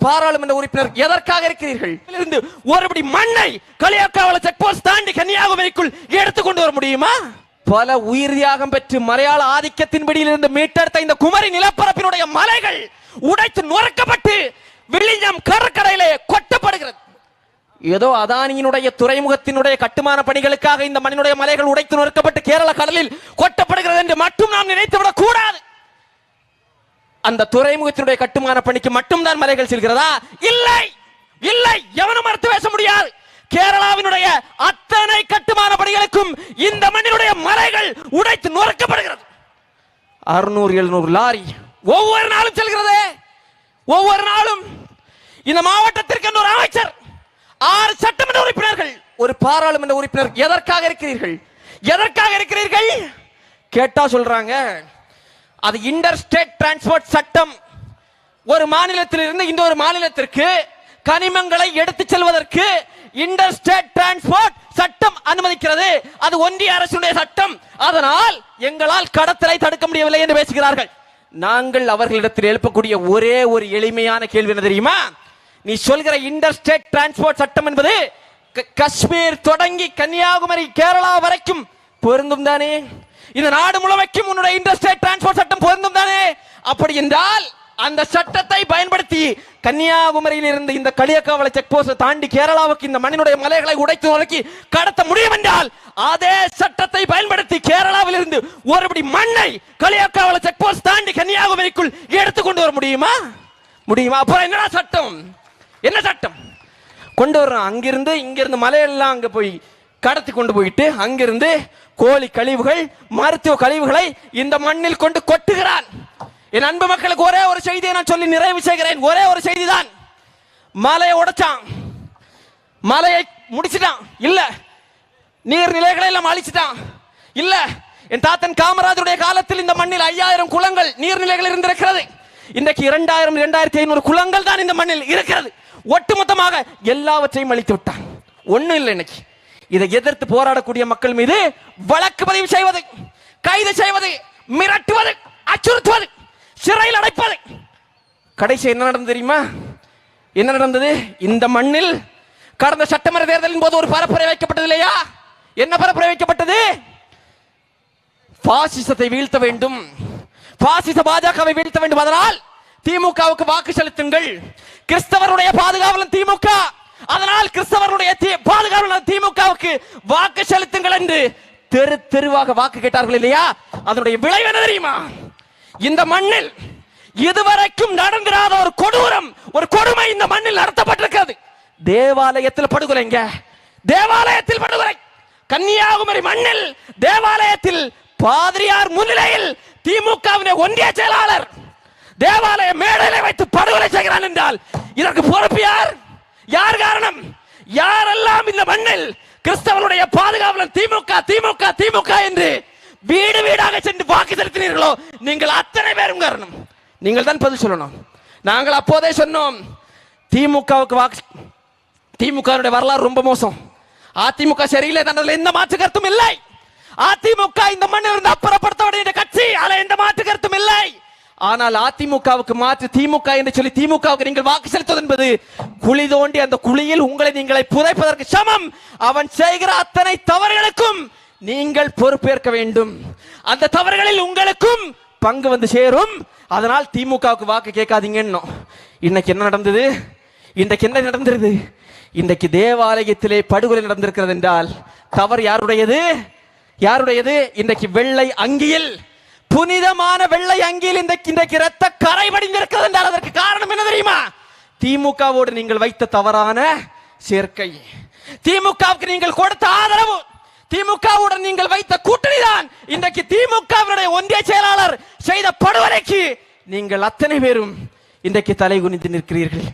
பாராளுமன்ற உறுப்பினர் எதற்காக இருக்கிறீர்கள்? இருந்து ஒருபடி மண்ணை களியாக்காவல செக் போஸ்ட் தாண்டி கன்னியாகுமரிக்குள் எடுத்து கொண்டு வர முடியுமா? பல உயிர் தியாகம் பெற்று மலையாள ஆதிக்கத்தின் பிடியிலிருந்து மீட்டெடுத்த இந்த குமரி நிலப்பரப்பினுடைய மலைகள் உடைத்து நொறுக்கப்பட்டு விழிஞ்சம் கடற்கரையிலே கொட்டப்படுகிறது. ஏதோ அதானியினுடைய துறைமுகத்தினுடைய கட்டுமான பணிகளுக்காக இந்த மண்ணினுடைய மலைகள் உடைத்து நொறுக்கப்பட்டு கேரள கடலில் கொட்டப்படுகிறது என்று மட்டும் நாம் நினைத்துவிடக் கூடாது. அந்த துறைமுகத்தினுடைய கட்டுமான பணிக்கு மட்டும்தான் மலைகள் செல்கிறதா? இல்லை. இல்லை. எவனும் மறுத்து பேச முடியாது. கேரளாவினுடைய அத்தனை கட்டுமான பணிகளுக்கும் இந்த மண்ணினுடைய மலைகள் உடைத்து நொறுக்கப்படுகிறது. அறுநூறு எழுநூறு லாரி ஒவ்வொரு நாளும் செல்கிறதே. ஒவ்வொரு நாளும் இந்த மாவட்டத்திற்கு ஒரு அமைச்சர் ஆறு சட்டமன்ற உறுப்பினர்கள் ஒரு பாராளுமன்ற உறுப்பினர் எதற்காக இருக்கிறீர்கள்? எதற்காக இருக்கிறீர்கள்? கேட்டா சொல்றாங்க. அது இன்டர் ஸ்டேட் டிரான்ஸ்போர்ட் சட்டம். ஒரு மாநிலத்தில் இருந்து இந்த ஒரு மாநிலத்திற்கு கனிமங்களை எடுத்துச் செல்வதற்கு இன்டர் ஸ்டேட் டிரான்ஸ்போர்ட் சட்டம் அனுமதிக்கிறது. அது ஒன்றிய அரசுடைய சட்டம். அதனால் எங்களால் கடத்தலை தடுக்க முடியவில்லை என்று பேசுகிறார்கள். நாங்கள் அவர்களிடத்தில் எழுப்பக்கூடிய ஒரே ஒரு எளிமையான கேள்வி என்ன தெரியுமா? நீ சொல்கிற இன்டர் ஸ்டேட் டிரான்ஸ்போர்ட் சட்டம் என்பது க- காஷ்மீர் தொடங்கி கன்னியாகுமரி கேரளா வரைக்கும் பொருந்தும் தானே? இந்த நாடு முழுமைக்கும் உன்னுடைய இன்டர்ஸ்டேட் டிரான்ஸ்போர்ட் சட்டம் பொருந்தும் தானே? அப்படி என்றால் அந்த சட்டத்தை பயன்படுத்தி கன்னியாகுமரியில் இருந்து இந்த களியக்காவலை செக் போஸ்ட் தாண்டி கேரளாவுக்கு இந்த மண்ணினுடைய மலைகளை உடைத்து நோக்கி கடத்த முடியும் என்றால் அதே சட்டத்தை பயன்படுத்தி கேரளாவில் இருந்து ஒருபடி மண்ணை களியக்காவலை செக் போஸ்ட் தாண்டி கன்னியாகுமரிக்குள் எடுத்து கொண்டு வர முடியுமா? முடியுமா? அப்புறம் என்னடா சட்டம்? என்ன சட்டம்? கொண்டு வர்றோம். அங்கிருந்து இங்கிருந்து மலையெல்லாம் அங்க போய் கடத்தி கொண்டு போயிட்டு அங்கிருந்து கோழி கழிவுகள் மருத்துவ கழிவுகளை இந்த மண்ணில் கொண்டு கொட்டுகிறான். என் அன்பு மக்களுக்கு ஒரே ஒரு செய்தியை நான் சொல்லி நிறைவு செய்கிறேன். ஒரே ஒரு செய்தி தான் மலையை உடைச்சான். மலையை முடிச்சிட்டான். இல்ல நீர்நிலைகளை எல்லாம் அழிச்சிட்டான். இல்ல என் தாத்தன் காமராஜருடைய காலத்தில் இந்த மண்ணில் ஐயாயிரம் குளங்கள் நீர்நிலைகள் இருந்திருக்கிறது. இன்றைக்கு இரண்டாயிரம் இரண்டாயிரத்தி ஐநூறு குளங்கள் தான் இந்த மண்ணில் இருக்கிறது. ஒட்டுமொத்தமாக எல்லாவற்றையும் அழித்து விட்டான். ஒன்றும் இல்லை இன்னைக்கு. இதை எதிர்த்து போராடக்கூடிய மக்கள் மீது வழக்கு பதிவு செய்வது கைது செய்வது மிரட்டுவது அச்சுறுத்துவது சிறையில் அடைப்பது. கடைசி என்ன நடந்தது தெரியுமா? என்ன நடந்தது? இந்த மண்ணில் கடந்த சட்டமன்ற தேர்தலின் போது ஒரு பரப்புரை வைக்கப்பட்டது இல்லையா? என்ன பரப்புரை வைக்கப்பட்டது? பாசிசத்தை வீழ்த்த வேண்டும். பாசிச பாஜகவை வீழ்த்த வேண்டும். அதனால் திமுகவுக்கு வாக்கு செலுத்துங்கள். கிறிஸ்தவருடைய பாதுகாவலன் திமுக. அதனால் கிறிஸ்தவருடைய பாதுகாவலர் திமுகவுக்கு வாக்கு செலுத்துங்கள் என்று தெரு தெருவாக வாக்கு கேட்டார்கள் இல்லையா? அதனுடைய விளைவு என்ன தெரியுமா? இந்த மண்ணில் இதுவரைக்கும் நடந்திராத ஒரு கொடூரம் ஒரு கொடுமை இந்த மண்ணில் நடத்தப்பட்டிருக்கிறது. தேவாலயத்தில் படுகொலைங்க. தேவாலயத்தில் படுகொலை. கன்னியாகுமரி மண்ணில் தேவாலயத்தில் பாதிரியார் முன்னிலையில் திமுகவின் ஒன்றிய செயலாளர் தேவாலய மேடையில வைத்து படுகொலை செய்கிறான் என்றால் இதற்கு பொறுப்பு யார்? யார் காரணம்? யாரெல்லாம் இந்த மண்ணில் கிறிஸ்தவனுடைய பாதுகாவலன் திமுக திமுக திமுக என்று வீடு வீடாக சென்று வாக்கு செலுத்தினீர்களோ நீங்கள் அத்தனை பேரும் காரணம். நீங்கள் தான் பதில் சொல்லணும். நாங்கள் அப்போதே சொன்னோம் திமுகவுக்கு வாக்கு திமுக வரலாறு ரொம்ப மோசம். அதிமுக சரியில்லை தண்டதில் எந்த மாற்று கருத்தும் இல்லை. அதிமுக இந்த மண்ணில் இருந்து அப்புறப்படுத்த ஆனால் அதிமுகவுக்கு மாற்று திமுக என்று சொல்லி திமுகவுக்கு நீங்கள் வாக்கு செலுத்துவது என்பது குழி தோண்டி அந்த குழியில் உங்களை நீங்களை புதைப்பதற்கு சமம். அவன் செய்கிற அத்தனை தவறுகளுக்கும் நீங்கள் பொறுப்பேற்க வேண்டும். அந்த தவறுகளில் உங்களுக்கும் பங்கு வந்து சேரும். அதனால் திமுகவுக்கு வாக்கு கேட்காதீங்கன்னு இன்னைக்கு என்ன நடந்தது? இன்றைக்கு என்ன நடந்திருது இன்றைக்கு தேவாலயத்திலே படுகொலை நடந்திருக்கிறது என்றால் தவறு யாருடையது? யாருடையது? இன்றைக்கு வெள்ளை அங்கியில் புனிதமான வெள்ளை அங்கியில் இன்றைக்கு இன்றைக்கு ரத்த கரை படிந்திருக்கிறது என்றால் அதற்கு காரணம் என்ன தெரியுமா? திமுகவோடு நீங்கள் வைத்த தவறான சேர்க்கை. திமுகவுக்கு நீங்கள் கொடுத்த ஆதரவு. திமுகவுடன் நீங்கள் வைத்த கூட்டணி தான். இன்றைக்கு திமுகவினுடைய ஒன்றிய செயலாளர் செய்த படுகொலைக்கு நீங்கள் அத்தனை பேரும் இன்றைக்கு தலை குனிந்து நிற்கிறீர்கள்.